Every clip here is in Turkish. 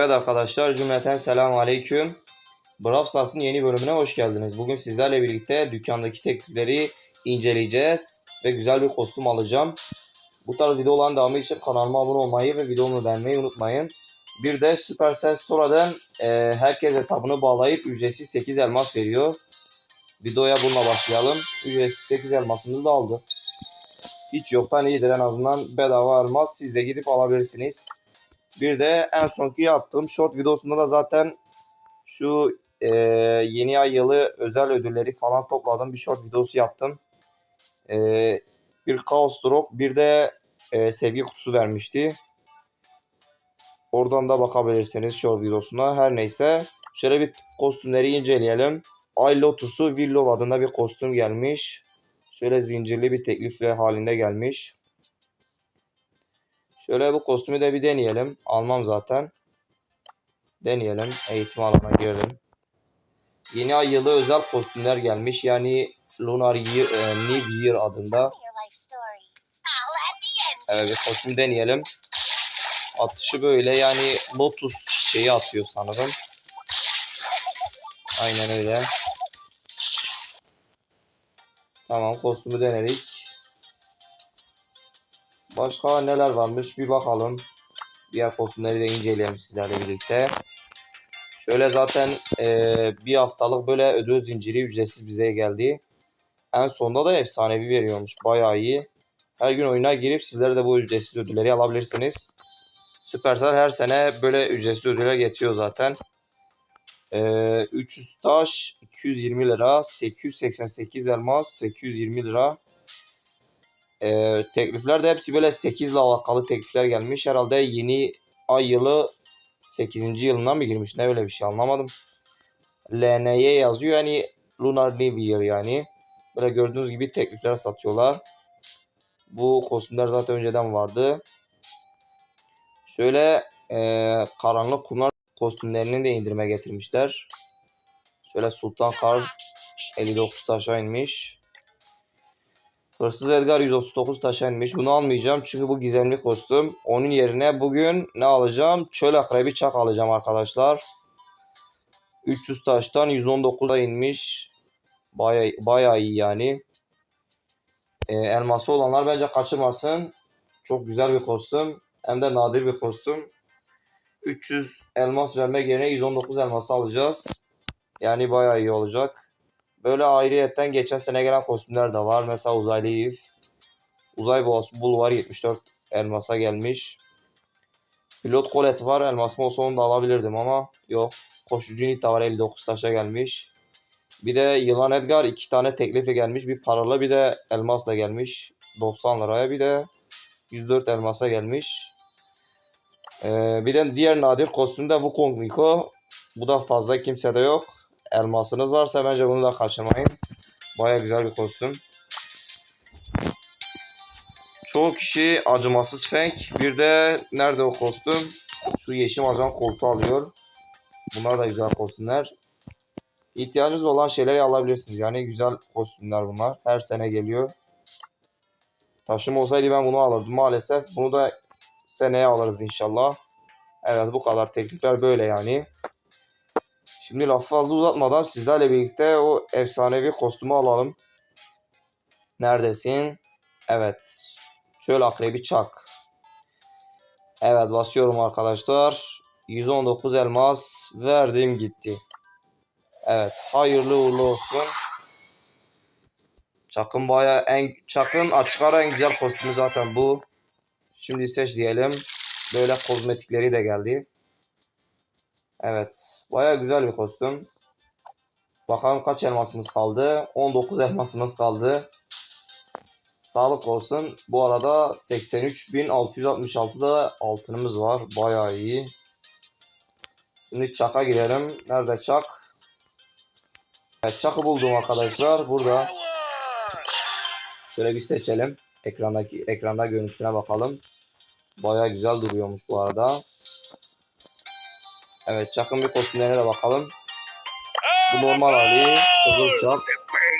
Evet arkadaşlar cümleten selamun aleyküm. Brawl Stars'ın yeni bölümüne hoş geldiniz. Bugün sizlerle birlikte dükkandaki teklifleri inceleyeceğiz ve güzel bir kostüm alacağım. Bu tarz videoların devamı için kanalıma abone olmayı ve videomu beğenmeyi unutmayın. Bir de Supercell Store'dan e, herkes hesabını bağlayıp ücretsiz 8 elmas veriyor. Videoya bununla başlayalım. Ücretsiz 8 elmasımızı da aldık. Hiç yoktan iyidir en azından bedava elmas siz de gidip alabilirsiniz. Bir de en sonki yaptığım short videosunda da zaten şu e, yeni ay yılı özel ödülleri falan topladım. Bir short videosu yaptım. E, bir Chaos Drop bir de e, sevgi kutusu vermişti. Oradan da bakabilirsiniz short videosuna. Her neyse şöyle bir kostümleri inceleyelim. Ay Lotus'u Willow adında bir kostüm gelmiş. Şöyle zincirli bir teklifle halinde gelmiş. Şöyle bu kostümü de bir deneyelim. Almam zaten. Deneyelim. Eğitim alanına girelim. Yeni ay yılı özel kostümler gelmiş. Yani Lunar Year, e, New Year adında. Evet bir kostüm deneyelim. Atışı böyle yani Lotus çiçeği atıyor sanırım. Aynen öyle. Tamam kostümü denedik. Başka neler varmış bir bakalım. Diğer kostümleri de inceleyelim sizlerle birlikte. Şöyle zaten eee, bir haftalık böyle ödül zinciri ücretsiz bize geldi. En sonda da efsanevi veriyormuş. Bayağı iyi. Her gün oyuna girip sizler de bu ücretsiz ödülleri alabilirsiniz. Supercell her sene böyle ücretsiz ödüller getiriyor zaten. Ee, 300 taş 220 lira, 888 elmas 820 lira. Ee, teklifler de hepsi böyle 8 ile alakalı teklifler gelmiş. Herhalde yeni ay yılı 8. yılına mı girmiş? Ne öyle bir şey anlamadım. LNY yazıyor yani Lunar New Year yani. Böyle gördüğünüz gibi teklifler satıyorlar. Bu kostümler zaten önceden vardı. Şöyle eee, karanlık kumlar kostümlerini de indirime getirmişler. Şöyle Sultan Kar 59 taşa inmiş. Hırsız Edgar 139 taşa inmiş. Bunu almayacağım çünkü bu gizemli kostüm. Onun yerine bugün ne alacağım? Çöl akrebi çak alacağım arkadaşlar. 300 taştan 119'a inmiş. Baya, bayağı iyi yani. Ee, elması olanlar bence kaçırmasın. Çok güzel bir kostüm. Hem de nadir bir kostüm. 300 elmas vermek yerine 119 elması alacağız. Yani bayağı iyi olacak. Böyle ayrıyetten geçen sene gelen kostümler de var. Mesela uzaylı Eve. Uzay boğası bul var 74 elmasa gelmiş. Pilot Colette var. Elmasım olsa onu da alabilirdim ama yok. Koşucu Nita var 59 taşa gelmiş. Bir de Yılan Edgar iki tane teklife gelmiş. Bir paralı bir de elmasla gelmiş. 90 liraya bir de 104 elmasa gelmiş. Ee, bir de diğer nadir kostüm de Wukong Miko. Bu da fazla kimsede yok. Elmasınız varsa bence bunu da kaçırmayın. Baya güzel bir kostüm. Çoğu kişi acımasız Feng. Bir de nerede o kostüm? Şu yeşil ajan koltuğu alıyor. Bunlar da güzel kostümler. İhtiyacınız olan şeyleri alabilirsiniz. Yani güzel kostümler bunlar. Her sene geliyor. Taşım olsaydı ben bunu alırdım. Maalesef bunu da seneye alırız inşallah. Evet bu kadar teklifler böyle yani. Şimdi lafı fazla uzatmadan sizlerle birlikte o efsanevi kostümü alalım. Neredesin? Evet. Çöl akrebi çak. Evet basıyorum arkadaşlar. 119 elmas verdim gitti. Evet hayırlı uğurlu olsun. Çakın baya en Çakın açık ara en güzel kostümü zaten bu. Şimdi seç diyelim. Böyle kozmetikleri de geldi. Evet. Baya güzel bir kostüm. Bakalım kaç elmasımız kaldı. 19 elmasımız kaldı. Sağlık olsun. Bu arada 83.666 da altınımız var. Baya iyi. Şimdi çaka girelim. Nerede çak? Evet çakı buldum arkadaşlar. Burada. Şöyle bir seçelim. Ekrandaki ekranda görüntüsüne bakalım. Baya güzel duruyormuş bu arada. Evet çakın bir kostümlerine de bakalım. Bu normal hali. Kızıl çak.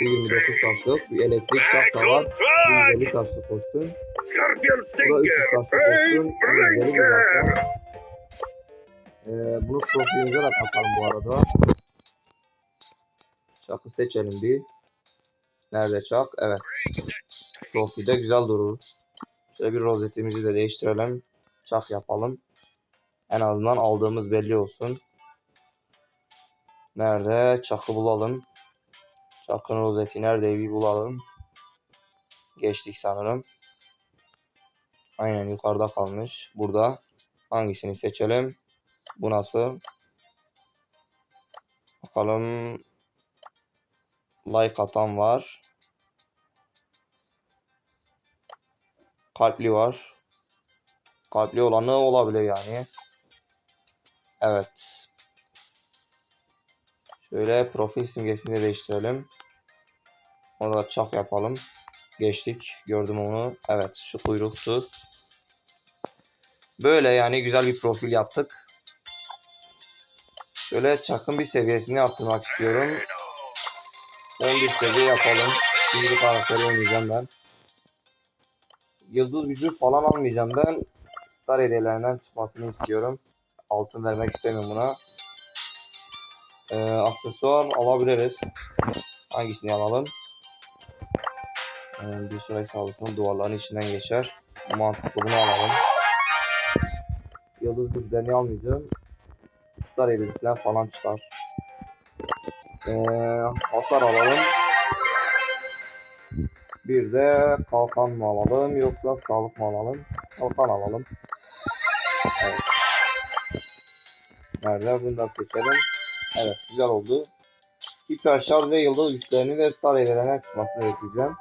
Bu 29 taşlık. Bir elektrik çak da var. Bu 150 taşlık kostüm. Bu da 300 Stinger! taşlık kostüm. 150 bir zaten. Ee, bunu profilimize de katalım bu arada. Çakı seçelim bir. Nerede çak? Evet. Profilde güzel durur. Şöyle bir rozetimizi de değiştirelim. Çak yapalım. En azından aldığımız belli olsun. Nerede? Çakı bulalım. Çakın rozeti nerede bir bulalım. Geçtik sanırım. Aynen yukarıda kalmış. Burada. Hangisini seçelim? Bu nasıl? Bakalım. Like atan var. Kalpli var. Kalpli olanı olabilir yani. Evet. Şöyle profil simgesini de değiştirelim. Onu çak yapalım. Geçtik. Gördüm onu. Evet şu kuyruktu. Böyle yani güzel bir profil yaptık. Şöyle çakın bir seviyesini arttırmak istiyorum. 11 seviye yapalım. Şimdi karakteri oynayacağım ben. Yıldız gücü falan almayacağım ben. Star hediyelerinden çıkmasını istiyorum. Altın vermek istemiyorum buna. Ee, aksesuar alabiliriz. Hangisini alalım? Ee, bir süre saldırısının duvarların içinden geçer. Mantıklı bunu alalım. Yıldız güçlerini almayacağım. Star hediyesinden falan çıkar. Ee, hasar alalım. Bir de kalkan mı alalım yoksa sağlık mı alalım? Kalkan alalım. Nerede? Bunu da seçelim. Evet güzel oldu. Hiper şarj ve yıldız güçlerini ve star elerine çıkmasını bekleyeceğim.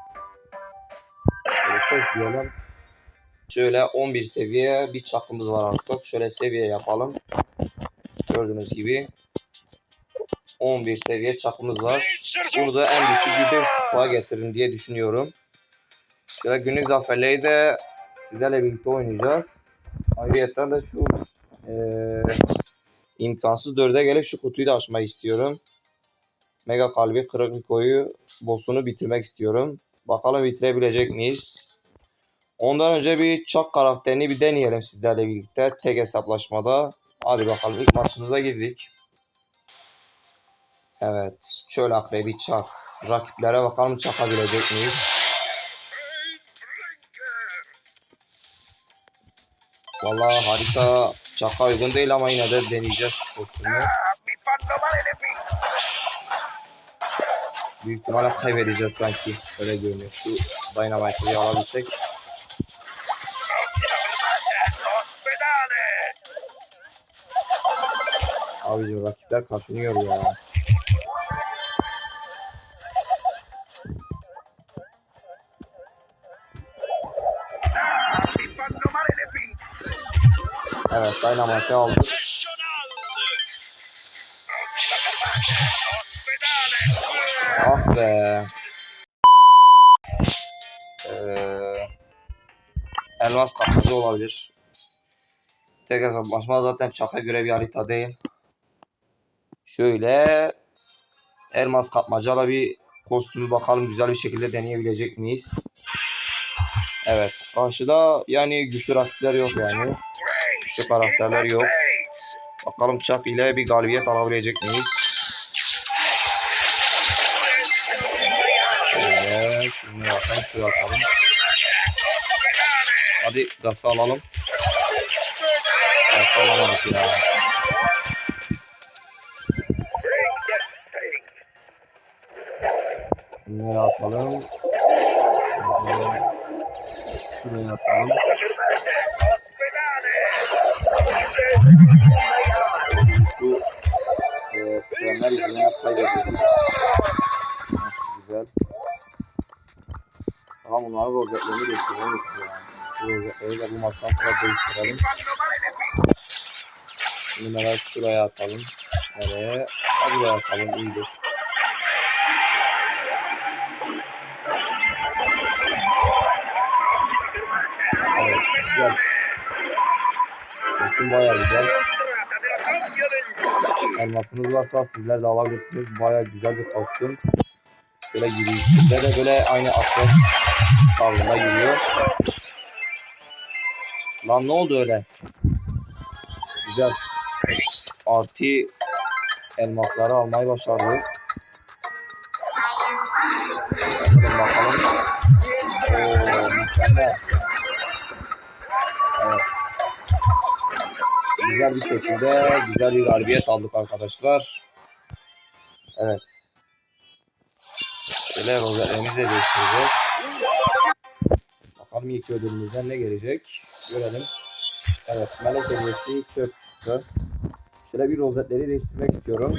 Çok diyelim. Şöyle 11 seviye bir çakımız var artık. Şöyle seviye yapalım. Gördüğünüz gibi 11 seviye çakımız var. Bunu da en düşük bir 5 kupa getirin diye düşünüyorum. Şöyle günlük zaferleri de sizlerle birlikte oynayacağız. Ayrıca da şu eee imkansız 4'e gelip şu kutuyu da açmayı istiyorum. Mega kalbi kırık bir koyu boss'unu bitirmek istiyorum. Bakalım bitirebilecek miyiz? Ondan önce bir çak karakterini bir deneyelim sizlerle birlikte tek hesaplaşmada. Hadi bakalım ilk maçımıza girdik. Evet, çöl akrebi çak. Rakiplere bakalım çakabilecek miyiz? Vallahi harita çaka uygun değil ama yine de deneyeceğiz kostümü. Büyük ihtimalle kaybedeceğiz sanki. Öyle görünüyor. Şu Dynamite'ı alabilsek. Abicim rakipler kaşınıyor ya. Evet Dynamite'ı aldık. Ah be. Ee, elmas kapıcı olabilir. Tek hesaplaşma zaten çaka göre bir harita değil. Şöyle elmas kapmacalı bir kostümü bakalım güzel bir şekilde deneyebilecek miyiz? Evet. Karşıda yani güçlü rakipler yok yani. Güçlü karakterler yok. Bakalım Chuck ile bir galibiyet alabilecek miyiz? Şöyle şunu yapalım, şunu yapalım. Hadi gazı alalım. Gazı alamadık ya. Şunları atalım. Şuraya atalım. Bu e, şuraya atalım. Nereye? Buraya atalım. İyidir. Evet, güzel. Resim bayağı güzel. Elmasınız varsa sizler de alabilirsiniz. Bayağı güzel bir kostüm. Böyle yürüyüşünde de böyle aynı akrep tarzında yürüyor. Lan ne oldu öyle? Güzel. artı elmasları almayı başardı. Bakalım bakalım. Oo, mükemmel. Güzel bir şekilde güzel bir galibiyet aldık arkadaşlar. Evet. Rozetlerimizi de değiştireceğiz. Bakalım ilk ödülümüzden ne gelecek. Görelim. Evet. Melek hediyesi çöp çıktı. Şöyle bir rozetleri değiştirmek istiyorum.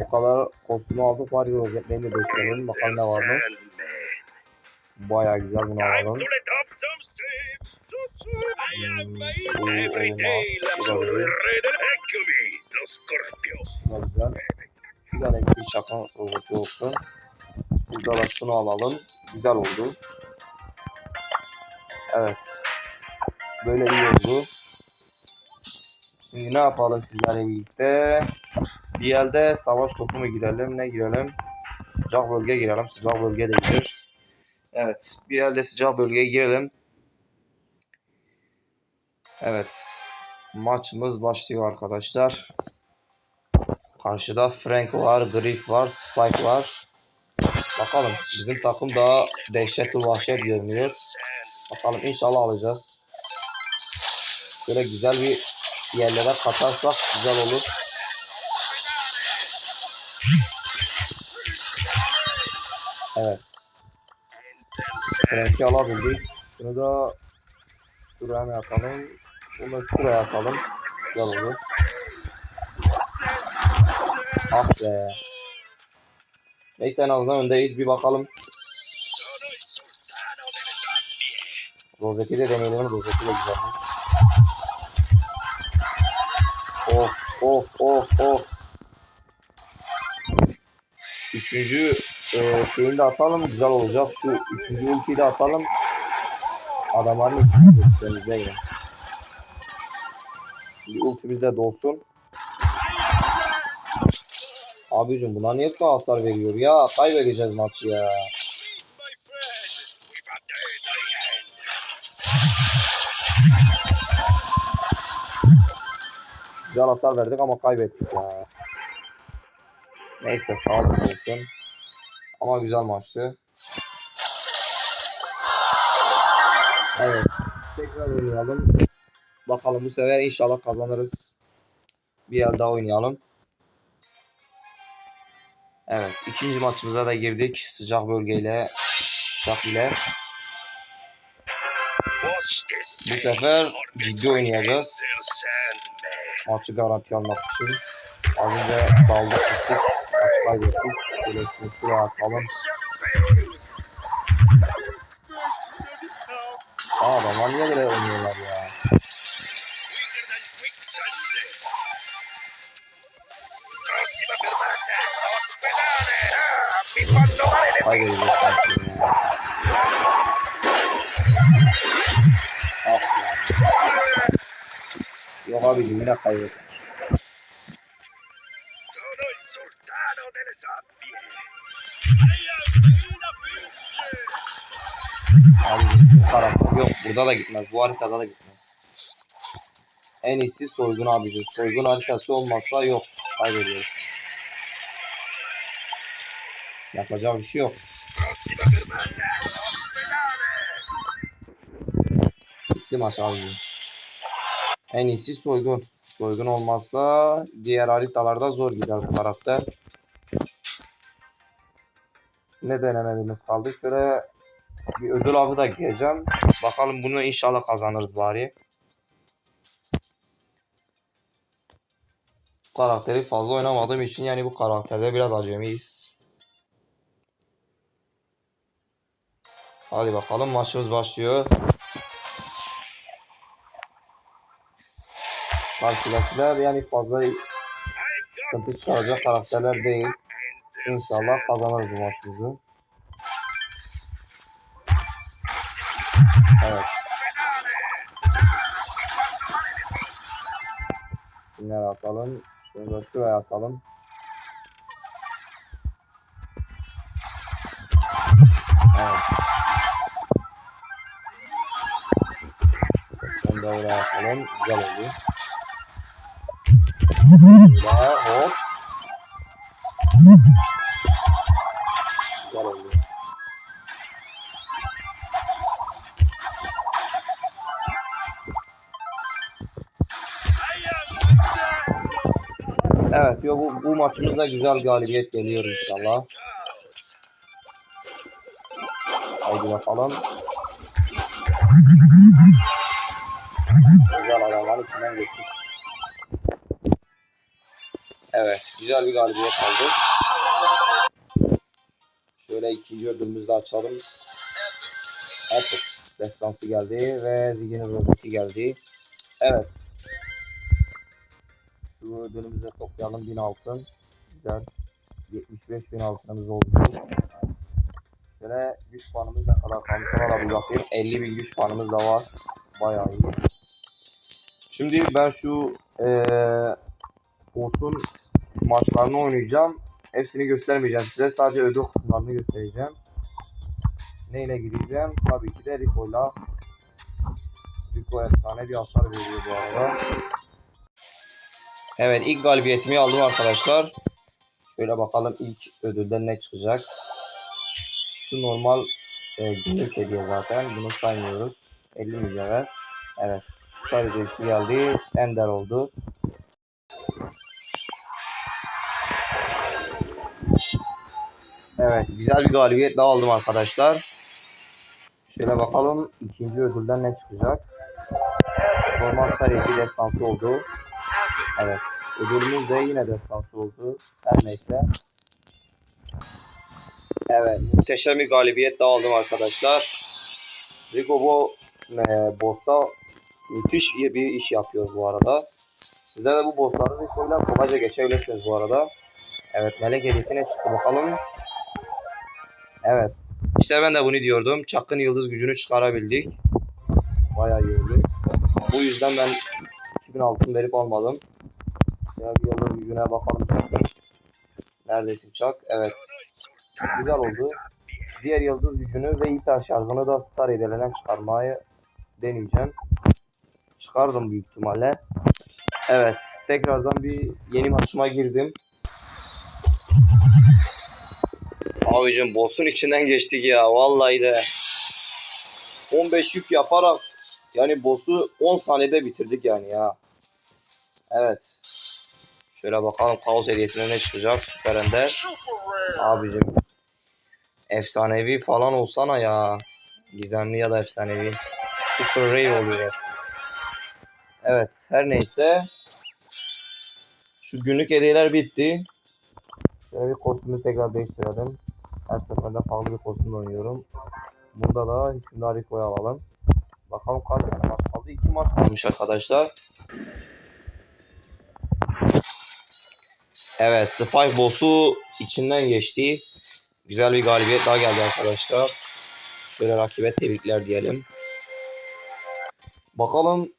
Bu kadar kostümü aldık. Var rozetlerini de değiştirelim. Bakalım ne varmış. Sandman. Baya güzel bunu alalım. Every renkli çakan rozeti olsun. Burada da şunu alalım. Güzel oldu. Evet. Böyle iyi oldu. Şimdi ne yapalım sizlerle birlikte? Bir elde savaş topu mu girelim? Ne girelim? Sıcak bölge girelim. Sıcak bölge de girer. Evet. Bir elde sıcak bölgeye girelim. Evet. Maçımız başlıyor arkadaşlar. Karşıda Frank var, Griff var, Spike var. Bakalım bizim takım daha dehşetli vahşet görünüyor. Bakalım inşallah alacağız. Böyle güzel bir yerlere katarsak güzel olur. Evet. Frank'i alabildik. Şunu da şuraya mı atalım? Bunu şuraya atalım. Güzel olur. Ah be. Neyse en azından öndeyiz. Bir bakalım. Rozeti de deneyelim. Rozeti de güzelmiş. Of of of of. Üçüncü e, şeyini de atalım. Güzel olacak. Şu üçüncü ultiyi de atalım. Adamların üçüncü ultilerimize girelim. Şimdi ultimiz de dolsun. Abicim buna niye bu hasar veriyor ya? Kaybedeceğiz maçı ya. Güzel hasar verdik ama kaybettik ya. Neyse sağlık olsun. Ama güzel maçtı. Evet. Tekrar oynayalım. Bakalım bu sefer inşallah kazanırız. Bir yer daha oynayalım. Evet. ikinci maçımıza da girdik. Sıcak bölgeyle. Uçak ile. Bu sefer ciddi oynayacağız. Maçı garanti almak için. Az önce daldık gittik. Maç kaybettik. Şöyle şuraya atalım. Aa adamlar niye böyle oynuyorlar ya? A picture. Abicim bu karakter yok burada da gitmez. Bu haritada da gitmez. En iyisi soygun abicim. Soygun haritası olmazsa yok. Kaybediyoruz. Yapacak bir şey yok. Bitti maç abicim. En iyisi soygun. Soygun olmazsa diğer haritalarda zor gider bu karakter. Ne denemediğimiz kaldı. Şöyle bir ödül avı da gireceğim. Bakalım bunu inşallah kazanırız bari. Karakteri fazla oynamadığım için yani bu karakterde biraz acemiyiz. Hadi bakalım maçımız başlıyor. Karşıdakiler yani fazla sıkıntı çıkaracak karakterler değil. İnşallah kazanırız bu maçımızı. Evet. Kimler atalım? Şunu da şuraya atalım. Evet. Onu da atalım. Güzel oldu. Ve hop. Am Master. Evet yo, bu, bu maçımızda güzel galibiyet geliyor inşallah. Haydi bakalım. Güzel adamlar içinden geçtik. Evet güzel bir galibiyet aldık. Şöyle ikinci ödülümüzü de açalım. Epic destansı geldi ve Zigi'nin rozeti geldi. Evet. Şu ödülümüzü toplayalım 1000 altın. Güzel. 75 bin altınımız oldu. Şöyle güç puanımız ne kadar kalmış ona da bir bakayım. 50 bin güç puanımız da var. Bayağı iyi. Şimdi ben şu eee olsun maçlarını oynayacağım. Hepsini göstermeyeceğim size. Sadece ödül kısımlarını göstereceğim. Neyle gideceğim? Tabii ki de Rico'yla. Rico efsane bir hasar veriyor bu arada. Evet ilk galibiyetimi aldım arkadaşlar. Şöyle bakalım ilk ödülden ne çıkacak. Şu normal e, günlük hediye zaten. Bunu saymıyoruz. 50 mücevher. Evet. Sadece geldi. Ender oldu. Evet. Güzel bir galibiyet daha aldım arkadaşlar. Şöyle bakalım ikinci ödülden ne çıkacak. Normal sarı destansı oldu. Evet. Ödülümüz de yine destansı oldu. Her neyse. Evet, muhteşem bir galibiyet daha aldım arkadaşlar. Rico bu e, boss'ta müthiş iyi bir iş yapıyor bu arada. Sizler de bu boss'ları Rico'yla kolayca geçebilirsiniz bu arada. Evet, melek hediyesine çıktı bakalım. Evet. İşte ben de bunu diyordum. Çakın yıldız gücünü çıkarabildik. Bayağı iyi oldu. Bu yüzden ben 2000 altın verip almadım. Ya bir yıldız gücüne bakalım. Neredesin Çak? Evet. Güzel oldu. Diğer yıldız gücünü ve hiper şarjını da Star Edelen'den çıkarmayı deneyeceğim. Çıkardım büyük ihtimalle. Evet. Tekrardan bir yeni maçıma girdim. Abicim boss'un içinden geçtik ya. Vallahi de. 15 yük yaparak yani boss'u 10 saniyede bitirdik yani ya. Evet. Şöyle bakalım kaos hediyesine ne çıkacak. Süper Ender. Abicim efsanevi falan olsana ya. Gizemli ya da efsanevi. Super Rare oluyor. Evet her neyse. Şu günlük hediyeler bitti. Şöyle bir kostümü tekrar değiştirelim. Her seferinde farklı bir kostüm oynuyorum. Bunda da Rico'yu alalım. Bakalım kaç maç kaldı. İki maç kalmış arkadaşlar. Evet Spike Boss'u içinden geçti. Güzel bir galibiyet daha geldi arkadaşlar. Şöyle rakibe tebrikler diyelim. Bakalım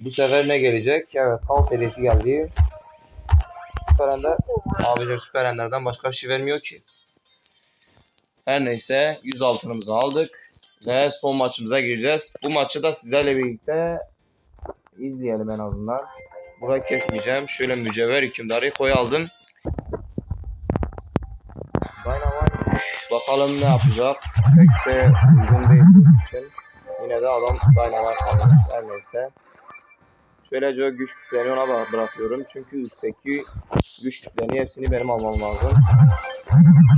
bu sefer ne gelecek? Evet Kaos hediyesi geldi. Süper Ender. Abicim Süper Ender'den başka bir şey vermiyor ki. Her neyse 100 altınımızı aldık. Ve son maçımıza gireceğiz. Bu maçı da sizlerle birlikte izleyelim en azından. Burayı kesmeyeceğim. Şöyle mücevher hükümdarı koy aldım. Bakalım ne yapacak. Pek de uygun değil. Yine de adam Dynamite almış. Her neyse. Şöylece güç kütleni ona bıra- bırakıyorum. Çünkü üstteki güç kütleni hepsini benim almam lazım.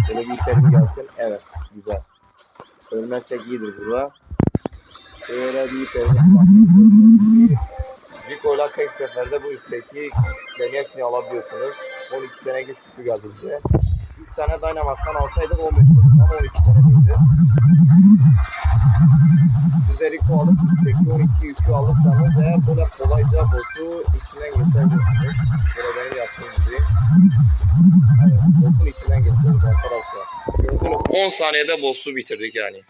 Şöyle bir iterim gelsin. Evet. Güzel. Ölmezsek iyidir burada. Şöyle bir iterim Rico'yla tek seferde bu üstteki kütleni hepsini alabiliyorsunuz. 12 tane güç kütlü geldi bize. 3 tane Dynamax'tan alsaydık 15 olurdu ama 12 tane değildi. Rico alıp üstteki 12 yükü alırsanız eğer böyle kolayca boss'u içinden geçebilirsiniz. Böyle benim yaptığım gibi. Evet, boss'un içinden geçiyoruz arkadaşlar. Gördünüz 10 saniyede boss'u bitirdik yani.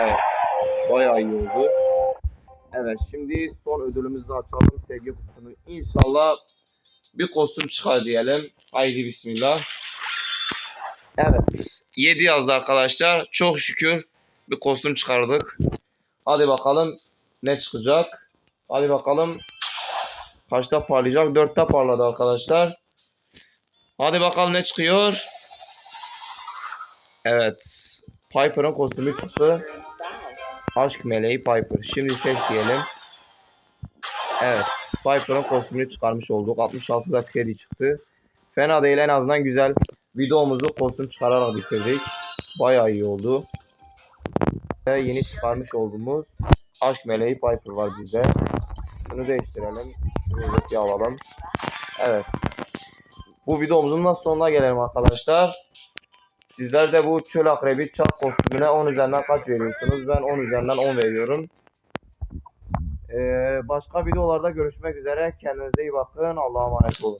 Evet. Bayağı iyi oldu. Evet şimdi son ödülümüzü açalım sevgi kutusunu. İnşallah bir kostüm çıkar diyelim. Haydi bismillah. Evet. 7 yazdı arkadaşlar. Çok şükür bir kostüm çıkardık. Hadi bakalım ne çıkacak. Hadi bakalım. Kaçta parlayacak? 4'te parladı arkadaşlar. Hadi bakalım ne çıkıyor. Evet. Piper'ın kostümü çıktı. Aşk meleği Piper. Şimdi seç diyelim. Evet. Piper'ın kostümünü çıkarmış olduk. 66'da kredi çıktı. Fena değil en azından güzel. Videomuzu kostüm çıkararak bitirdik. Bayağı iyi oldu. Ve yeni çıkarmış olduğumuz Aşk meleği Piper var bizde. Bunu değiştirelim. Rozeti alalım. Evet. Bu videomuzun da sonuna gelelim arkadaşlar. Sizler de bu çöl akrebi çat kostümüne 10 üzerinden kaç veriyorsunuz? Ben 10 üzerinden 10 veriyorum. Ee, başka videolarda görüşmek üzere. Kendinize iyi bakın. Allah'a emanet olun.